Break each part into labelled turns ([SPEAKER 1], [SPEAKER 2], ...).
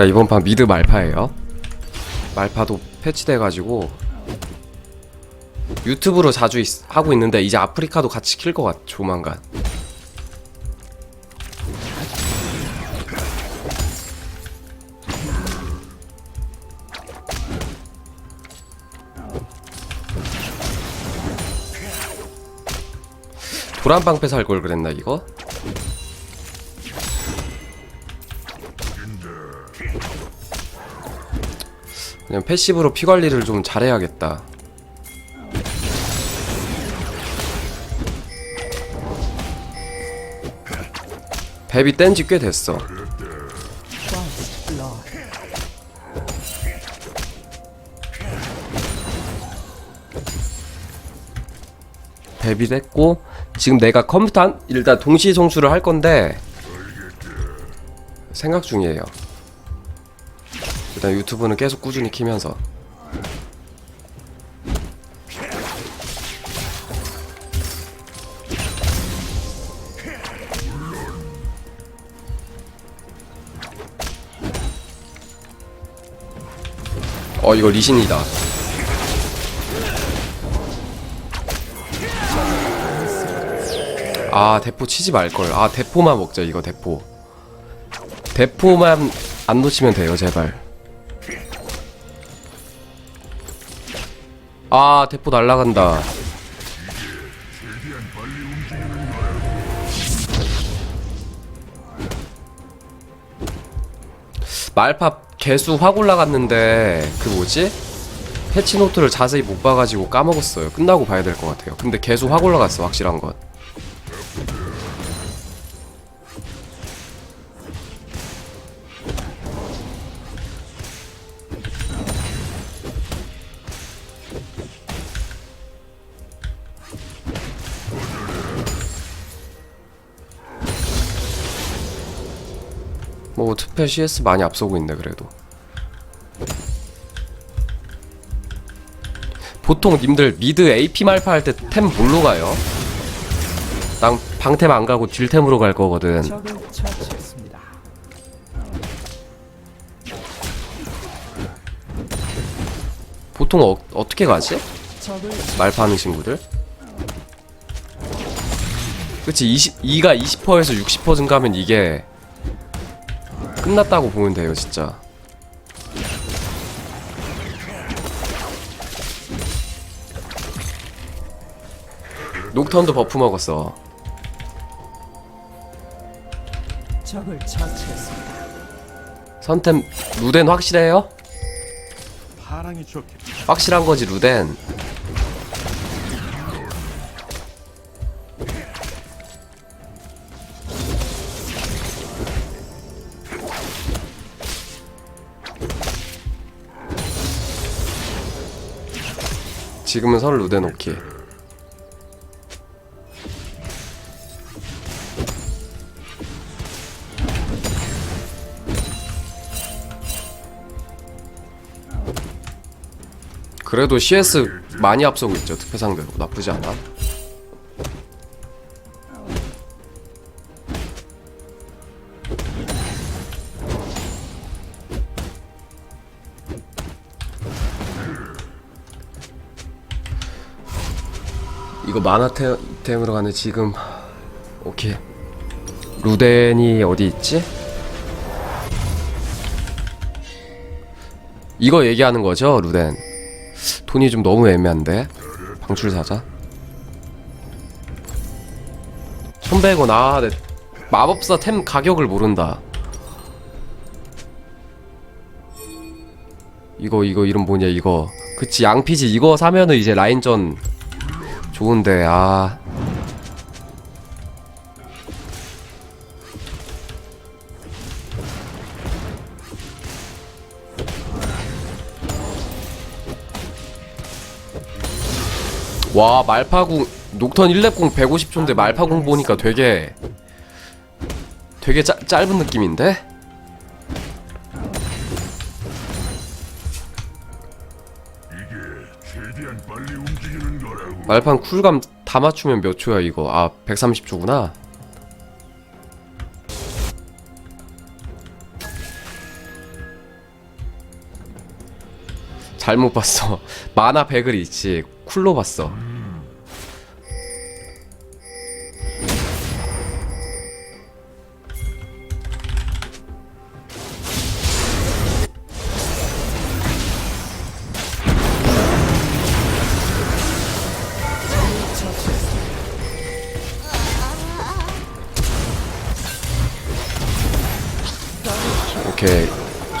[SPEAKER 1] 일단 이번 판 미드 말파예요. 말파도 패치돼가지고 유튜브로 자주 있- 하고 있는데 이제 아프리카도 같이 킬 것 같. 조만간. 도란방패 살 걸 그랬나 이거? 그냥 패시브로 피 관리를 좀 잘해야겠다. 뱀이 뗀지 꽤 됐어. 뱀이 됐고 지금 내가 컴퓨터 한, 일단 동시 송출을 할 건데 생각 중이에요. 일단 유튜브는 계속 꾸준히 키면서. 어 이거 리신이다. 아 대포 치지 말걸. 아 대포만 먹자 이거 대포. 대포만 안 놓치면 돼요 제발 아 대포 날라간다. 말파 개수 확 올라갔는데 그 뭐지? 패치 노트를 자세히 못 봐가지고 까먹었어요. 끝나고 봐야 될 것 같아요. 근데 개수 확 올라갔어 확실한 건 뭐 투표 CS 많이 앞서고 있네 그래도 보통 님들 미드 AP 말파 할 때 템 뭘로 가요? 난 방템 안 가고 딜템으로 갈 거거든. 보통 어, 어떻게 가지?
[SPEAKER 2] 적을
[SPEAKER 1] 말파 하는 친구들 그치 20, 2가 20%에서 60% 증가하면 이게 끝났다고 보면 돼요 진짜 녹턴도 버프 먹었어
[SPEAKER 2] 적을 처치했습니다.
[SPEAKER 1] 선템 루덴 확실해요?
[SPEAKER 3] 파랑이 좋겠
[SPEAKER 1] 확실한 거지 루덴 지금은 선 루덴 오케이 그래도 CS 많이 앞서고 있죠 특패 상대로. 나쁘지 않아 이거 만화템으로 가는 지금 오케이. 루덴이 어디 있지? 이거 얘기하는 거죠 루덴? 돈이 좀 너무 애매한데? 방출 사자? 1100원 아 네. 마법사 템 가격을 모른다. 이거 이거 이름 뭐냐 이거. 그치 양피지. 이거 사면은 이제 라인전 좋은데 아 와 말파궁 녹턴 1렙궁 150초인데 말파궁 보니까 되게 되게 짜, 짧은 느낌인데? 말판 쿨감 다 맞추면 몇 초야 이거? 아 130초구나. 잘못 봤어. 만화 100을 있지. 쿨로 봤어. 오케이.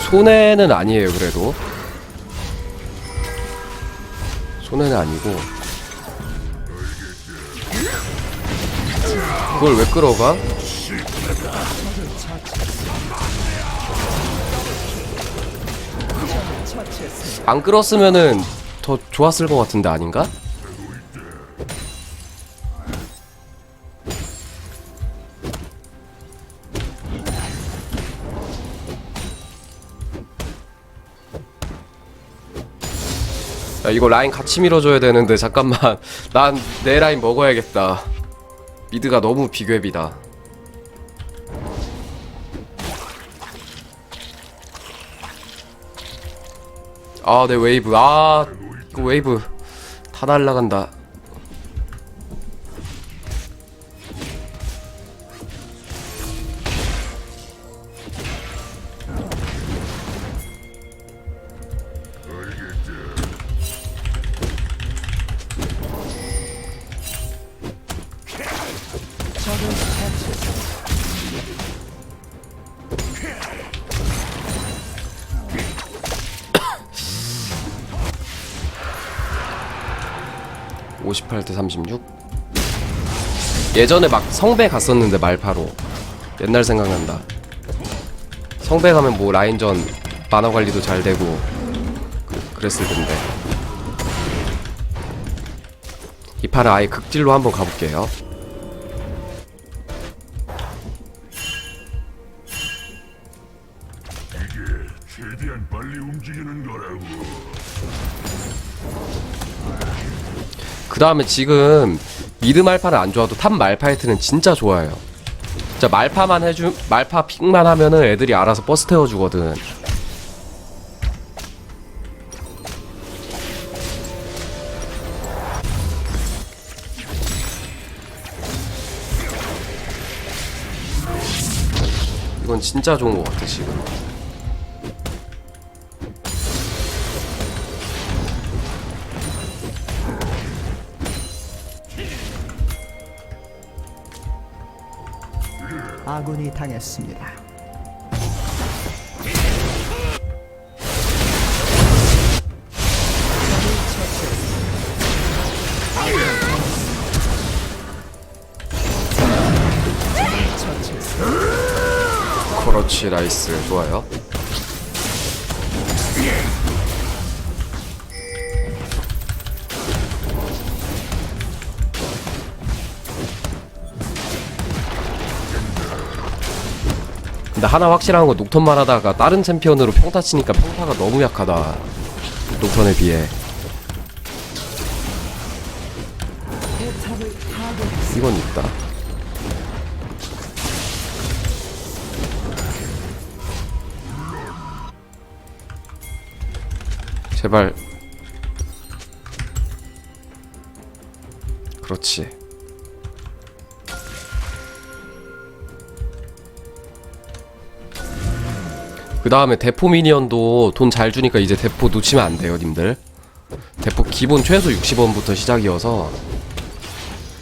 [SPEAKER 1] 손해는 아니에요, 그래도. 손해는 아니고. 그걸 왜 끌어가? 안 끌었으면은 더 좋았을 것 같은데 아닌가? 야 이거 라인 같이 밀어줘야 되는데 잠깐만. 난 내 라인 먹어야겠다. 미드가 너무 비괴비다. 아 내 웨이브. 아 이거 웨이브. 다 날라간다 예전에 막 성배 갔었는데 말파로. 옛날 생각난다. 성배 가면 뭐 라인전 만화 관리도 잘 되고 그, 그랬을 텐데. 이 판은 아예 극딜로 한번 가볼게요.
[SPEAKER 3] 최대한 빨리 움직이는 거라고.
[SPEAKER 1] 그 다음에 지금 미드 말파는 안 좋아도 탑 말파이트는 진짜 좋아요. 진짜 말파만 해주 말파 픽만 하면은 애들이 알아서 버스 태워주거든. 이건 진짜 좋은 것 같아 지금.
[SPEAKER 2] 아군이 당했습니다.
[SPEAKER 1] 그렇지 나이스 좋아요. 근데 하나 확실한 건 녹턴만 하다가 다른 챔피언으로 평타 치니까 평타가 너무 약하다. 녹턴에 비해. 이건 있다. 제발. 그렇지 그 다음에 대포 미니언도 돈 잘 주니까 이제 대포 놓치면 안 돼요 님들 대포 기본 최소 60원부터 시작이어서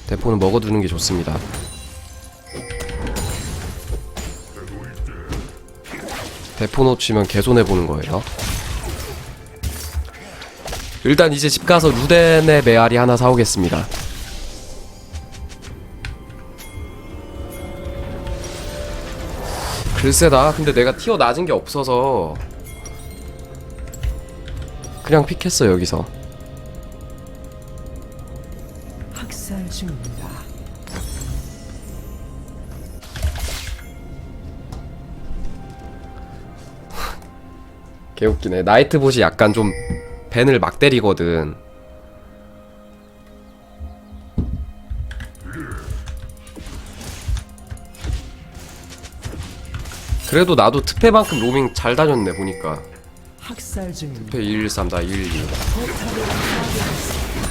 [SPEAKER 1] 대포는 먹어두는 게 좋습니다. 대포 놓치면 개손해 보는 거예요. 일단 이제 집 가서 루덴의 메아리 하나 사오겠습니다. 글쎄다. 근데 내가 티어 낮은 게 없어서 그냥 픽했어 여기서.
[SPEAKER 2] 학살 중입니다.
[SPEAKER 1] 개웃기네. 나이트봇이 약간 좀 벤을 막 때리거든. 그래도 나도 특패만큼 로밍 잘 다녔네 보니까.
[SPEAKER 2] 학살 중입니다.
[SPEAKER 1] 113다 112
[SPEAKER 2] 포탑을 파괴했습니다.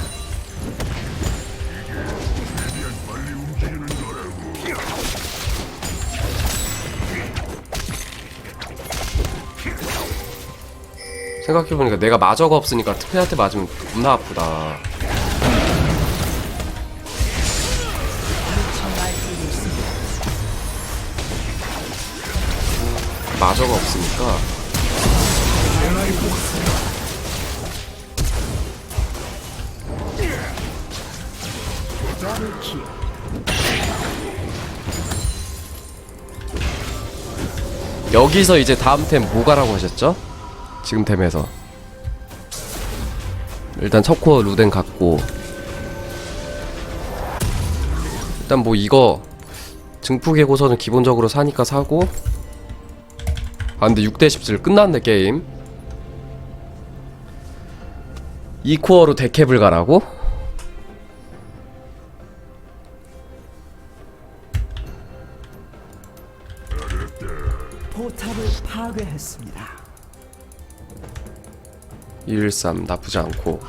[SPEAKER 3] 최대한 빨리 움직이는 거라고.
[SPEAKER 1] 생각해보니까 내가 마저가 없으니까 특패한테 맞으면 겁나 아프다 마저가 없으니까. 여기서 이제 다음 템 뭐가라고 하셨죠? 지금 템에서 일단 첫 코어 루덴 갖고 일단 뭐 이거 증폭의 고서는 기본적으로 사니까 사고 아 근데 6대 17 끝났네 게임 이 코어로 데캡을 가라고?
[SPEAKER 2] 포탑을 파괴했습니다.
[SPEAKER 1] 113 나쁘지 않고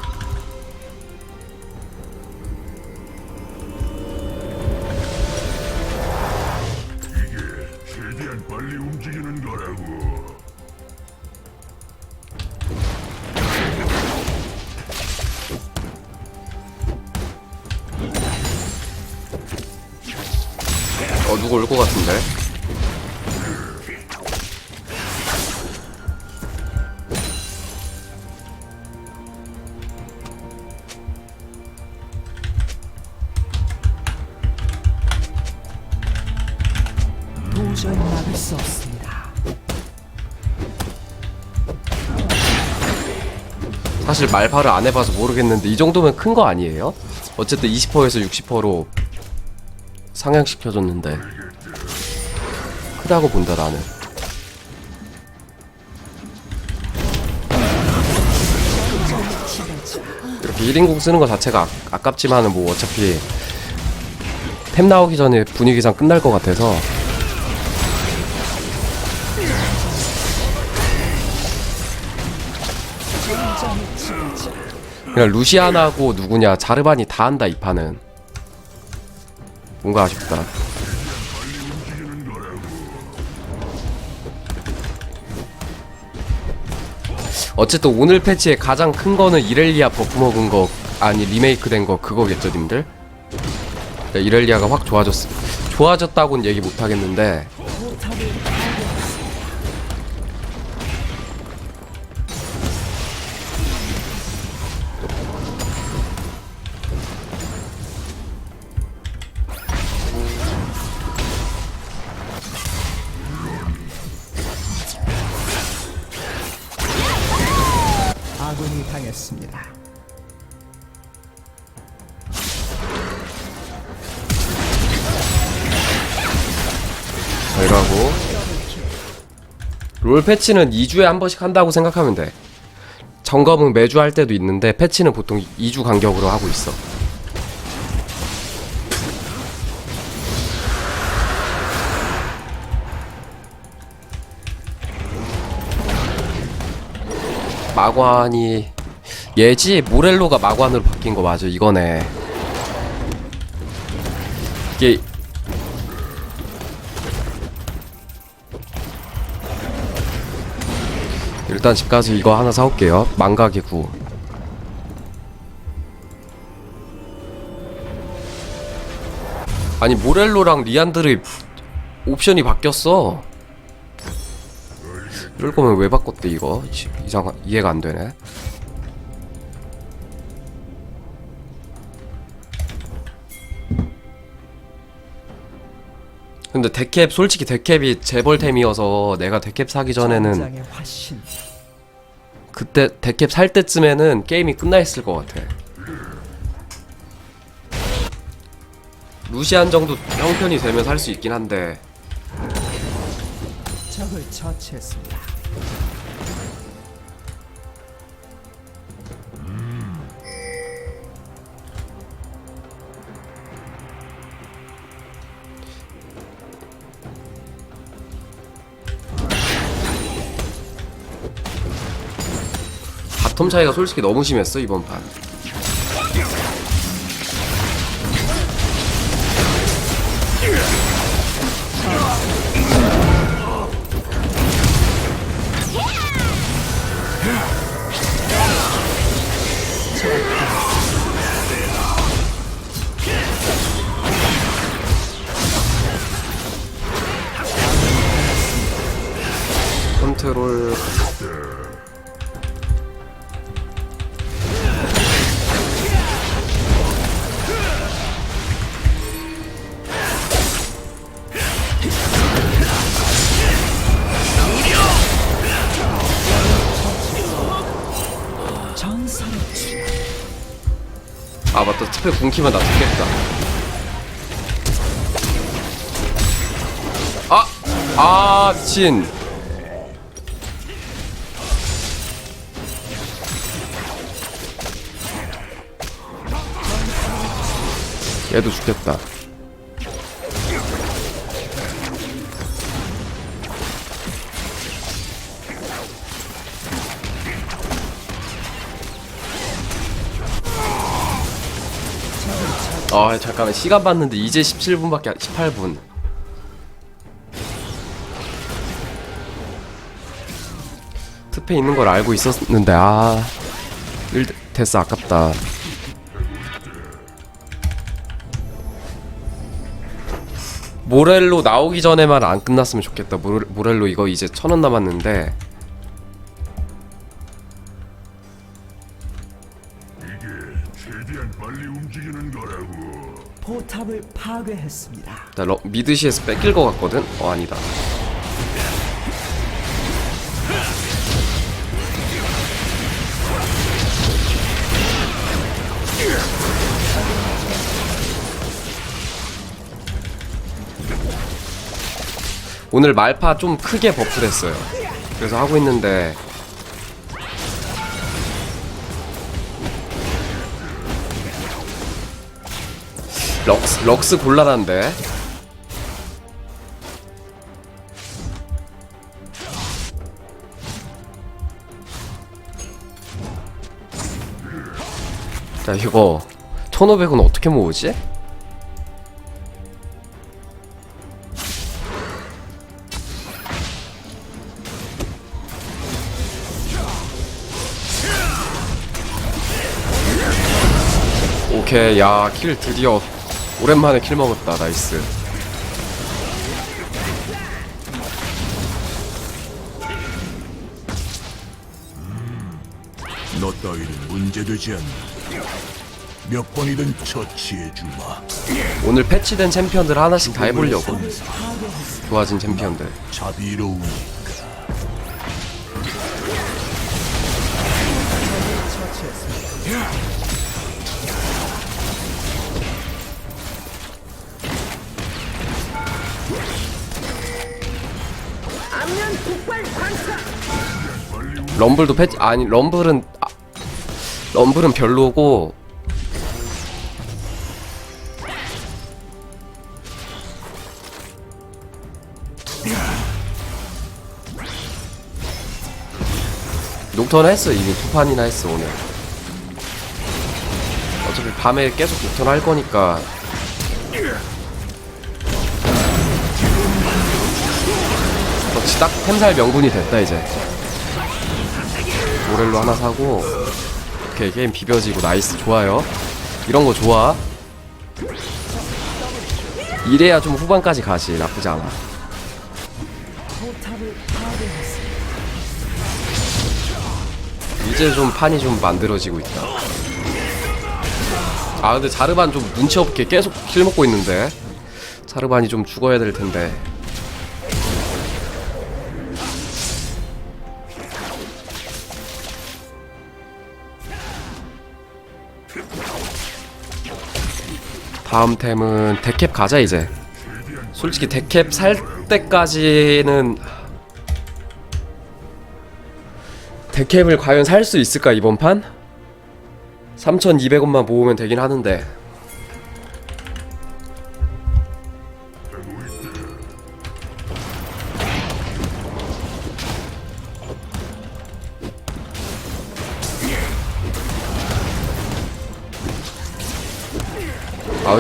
[SPEAKER 1] 어 누구 올 것 같은데
[SPEAKER 2] 도저히 막을 수 없습니다.
[SPEAKER 1] 사실 말파를 안 해봐서 모르겠는데 이 정도면 큰 거 아니에요? 어쨌든 20%에서 60%로 상향시켜줬는데 크다고 본다 나는 이렇게 1인공 쓰는 거 자체가 아, 아깝지만은 뭐 어차피 템 나오기 전에 분위기상 끝날 것 같아서. 그냥 루시아나고 누구냐 자르반이 다 한다 이 판은 뭔가 아쉽다. 어쨌든 오늘 패치의 가장 큰 거는 이렐리아 버프 먹은 거 아니 리메이크 된 거 그거겠죠 님들? 네, 이렐리아가 확 좋아졌 좋아졌다고는 얘기 못 하겠는데 잘 가고. 롤 패치는 2주에 한 번씩 한다고 생각하면 돼. 점검은 매주 할 때도 있는데 패치는 보통 2주 간격으로 하고 있어. 마관이 얘지? 모렐로가 마관으로 바뀐 거 맞아 이거네. 이게 일단 집 가서 이거 하나 사올게요. 망가기 구. 아니 모렐로랑 리안드르 옵션이 바뀌었어. 이럴 거면 왜 바꿨대 이거? 이- 이상 이해가 안 되네. 근데 데캡 솔직히 데캡이 재벌템이어서 내가 데캡 사기 전에는. 그때 데캡 살 때쯤에는 게임이 끝나 있을 것 같아. 루시안 정도 형편이 되면 살 수 있긴 한데
[SPEAKER 2] 적을 처치했습니다.
[SPEAKER 1] 바텀 차이가 솔직히 너무 심했어 이번 판 아 맞다 스페 궁키면 나 죽겠다. 아! 아 미친 얘도 죽겠다 아 잠깐만. 시간 봤는데 이제 17분밖에 안 18분. 특패 있는 걸 알고 있었는데 아. 일, 됐어. 아깝다. 모렐로 나오기 전에만 안 끝났으면 좋겠다. 모렐, 모렐로 이거 이제 천 원 남았는데
[SPEAKER 2] 파괴했습니다.
[SPEAKER 1] 나 러, 미드시에서 뺏길 것 같거든? 어 아니다 오늘 말파 좀 크게 버프 됐어요 그래서 하고 있는데 럭스, 럭스 곤란한데 자 이거 1500은 어떻게 모으지? 오케이 야 킬 드디어 오랜만에 킬 먹었다 나이스
[SPEAKER 3] 너 따위는 문제되지 않나. 몇 번이든 처치해주마.
[SPEAKER 1] 오늘 패치된 챔피언들 하나씩 다 해보려고 좋아진 챔피언들
[SPEAKER 3] 자비로우니
[SPEAKER 1] 럼블도 패치 아니 럼블은 아, 럼블은 별로고. 녹턴 했어 이미. 두 판이나 했어 오늘. 어차피 밤에 계속 녹턴 할 거니까. 그렇지 딱 템살 명분이 됐다 이제 모렐로 하나 사고 오케이 게임 비벼지고 나이스 좋아요. 이런 거 좋아. 이래야 좀 후반까지 가지 나쁘지 않아. 이제 좀 판이 좀 만들어지고 있다. 아 근데 자르반 좀 눈치 없게 계속 킬 먹고 있는데. 자르반이 좀 죽어야 될 텐데 다음 템은 데캡 가자 이제 솔직히 데캡 살 때까지는 데캡을 과연 살 수 있을까 이번 판? 3,200원만 모으면 되긴 하는데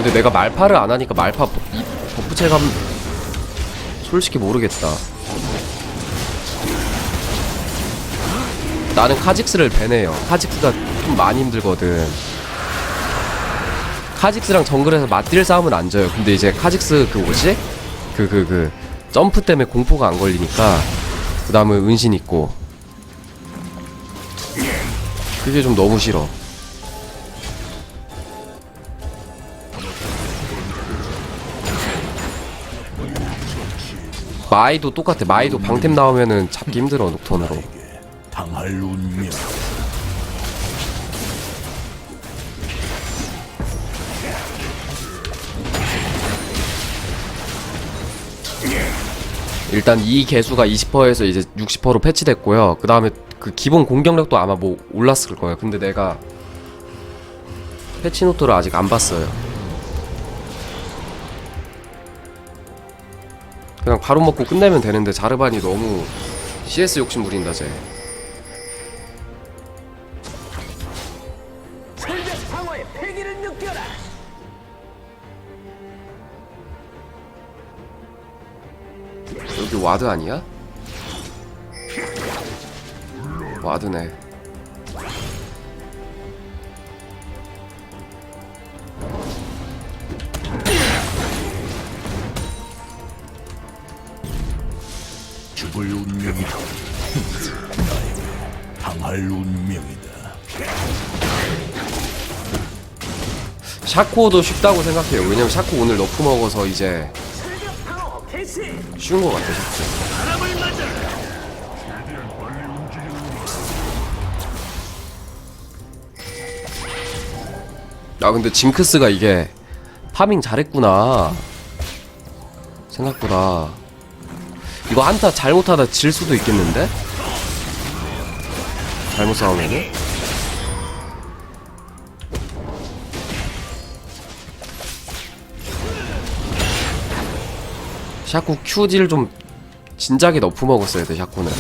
[SPEAKER 1] 근데 내가 말파를 안 하니까 말파 버프 체감 솔직히 모르겠다. 나는 카직스를 배네요. 카직스가 좀 많이 힘들거든. 카직스랑 정글에서 맞딜 싸움은 안 져요. 근데 이제 카직스 그 뭐지? 그 그그 점프 때문에 공포가 안 걸리니까 그 다음에 은신 있고 그게 좀 너무 싫어. 마이도 똑같아. 마이도 방템 나오면은 잡기 힘들어 녹턴으로.
[SPEAKER 3] 당할 운명.
[SPEAKER 1] 일단 이 개수가 20%에서 이제 60%로 패치됐고요. 그 다음에 그 기본 공격력도 아마 뭐 올랐을 거예요. 근데 내가 패치 노트를 아직 안 봤어요. 그냥 바로 먹고 끝내면 되는데 자르반이 너무 CS 욕심 부린다 쟤. 여기 와드 아니야? 와드네.
[SPEAKER 3] 죽을 운명이다. 당할 운명이다.
[SPEAKER 1] 샤코도 쉽다고 생각해요. 왜냐면 샤코 오늘 너프 먹어서 이제 쉬운 것 같아 샤코. 아 근데 징크스가 이게 파밍 잘했구나. 생각보다 이거 한타 잘못하다 질 수도 있겠는데? 잘못 싸우면은? 샤코 큐딜 좀 진작에 너프 먹었어야 돼 샤코는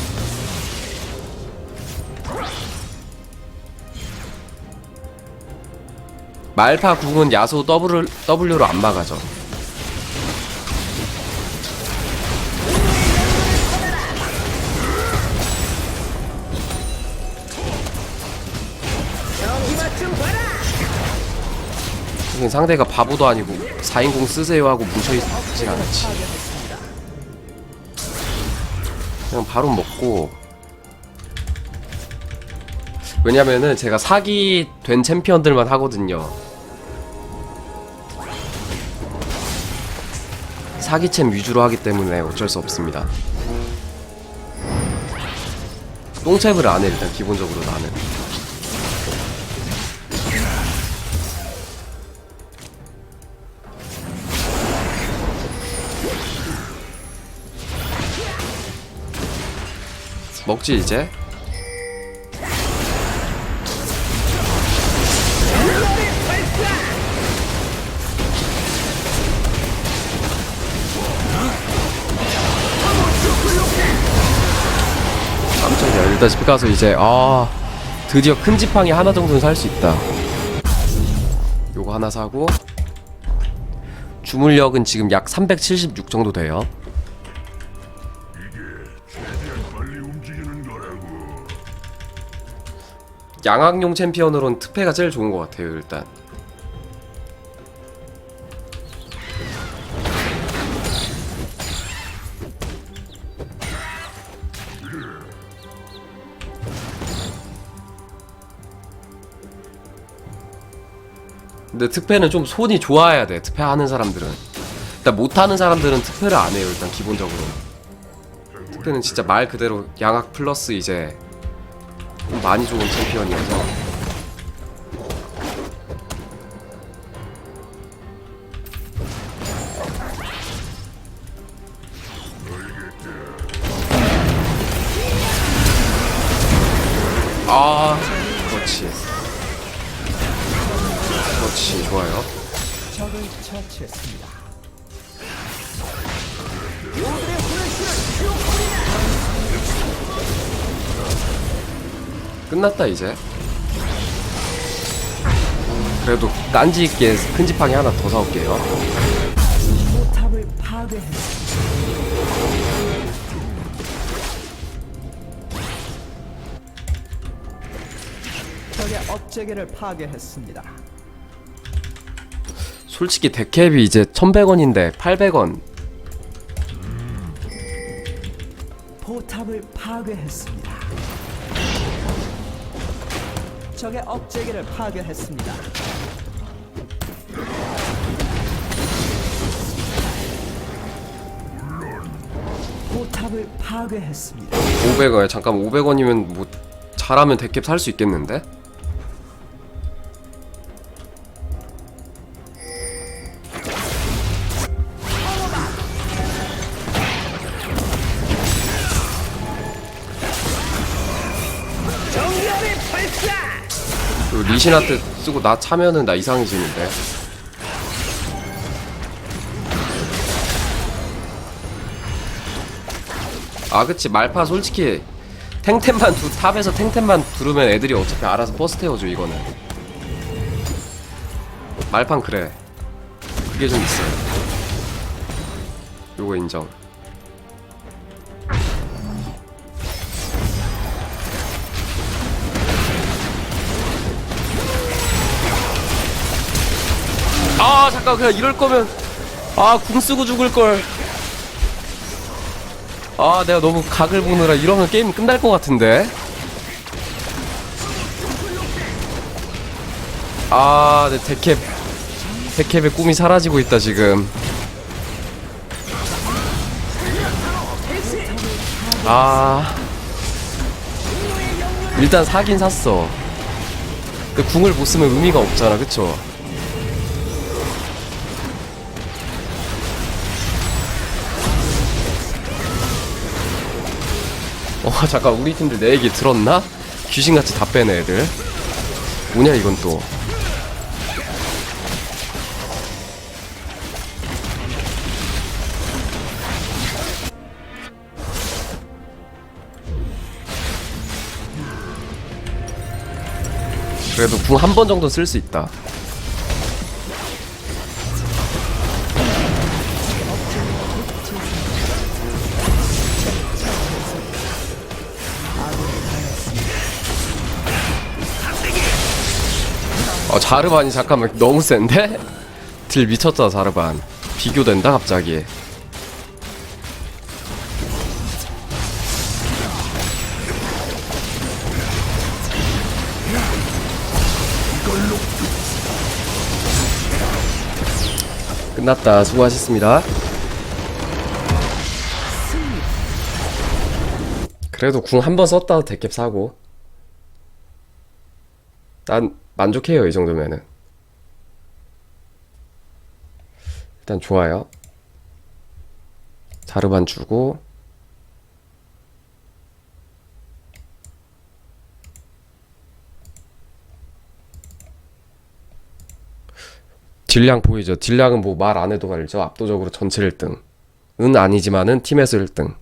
[SPEAKER 1] 말파 궁은 야수 W를, W로 안 막아져 하긴 상대가 바보도 아니고 4인공 쓰세요 하고 뭉쳐있진 않았지. 그냥 바로 먹고. 왜냐면은 제가 사기 된 챔피언들만 하거든요. 사기챔 위주로 하기 때문에 어쩔 수 없습니다. 똥챔을 안해 일단 기본적으로 나는 먹지 이제? 깜짝이야. 일단 집 가서 이제 아 드디어 큰 지팡이 하나 정도는 살 수 있다. 요거 하나 사고 주물력은 지금 약 376 정도 돼요 양악용 챔피언으로는 특패가 제일 좋은 것 같아요 일단. 근데 특패는 좀 손이 좋아야 돼 특패 하는 사람들은. 일단 못하는 사람들은 특패를 안 해요 일단 기본적으로. 특패는 진짜 말 그대로 양악 플러스 이제 좀 많이 좋은 챔피언이어서 끝났다 이제 그래도 깐지 있게 큰 지팡이 하나 더 사올게요.
[SPEAKER 2] 적의 업체계를 파괴했습니다.
[SPEAKER 1] 솔직히 데캡이 이제 1100원인데 800원.
[SPEAKER 2] 포탑을 파괴했습니다. 적의 업체계를 파괴했습니다. 포탑을 파괴했습니다.
[SPEAKER 1] 500원. 잠깐 500원이면 뭐 잘하면 데캡 살 수 있겠는데? 그 리신한테 쓰고 나 차면은 나 이상해지는데. 아 그치. 말파 솔직히 탱템만 두 탑에서 탱템만 두르면 애들이 어차피 알아서 버스 태워줘 이거는. 말판 그래. 그게 좀 있어요. 요거 인정 아 잠깐 그냥 이럴 거면 아궁 쓰고 죽을 걸. 아 내가 너무 각을 보느라 이러면 게임 끝날 것 같은데. 아내 데캡 데캡의 꿈이 사라지고 있다 지금. 아 일단 사긴 샀어. 근데 궁을 못 쓰면 의미가 없잖아, 그쵸? 어 잠깐 우리 팀들 내 얘기 들었나? 귀신같이 다 빼네 애들. 뭐냐 이건 또. 그래도 궁 한 번 정도 쓸 수 있다 어 자르반이 잠깐만 너무 센데? 딜 미쳤다 자르반. 비교된다 갑자기. 끝났다. 수고하셨습니다. 그래도 궁 한 번 썼다 대캡 사고. 난 만족해요 이 정도면은. 일단 좋아요. 자르반 주고. 딜량 보이죠? 딜량은 뭐 말 안 해도 알죠. 압도적으로 전체 1등. 은 아니지만은 팀에서 1등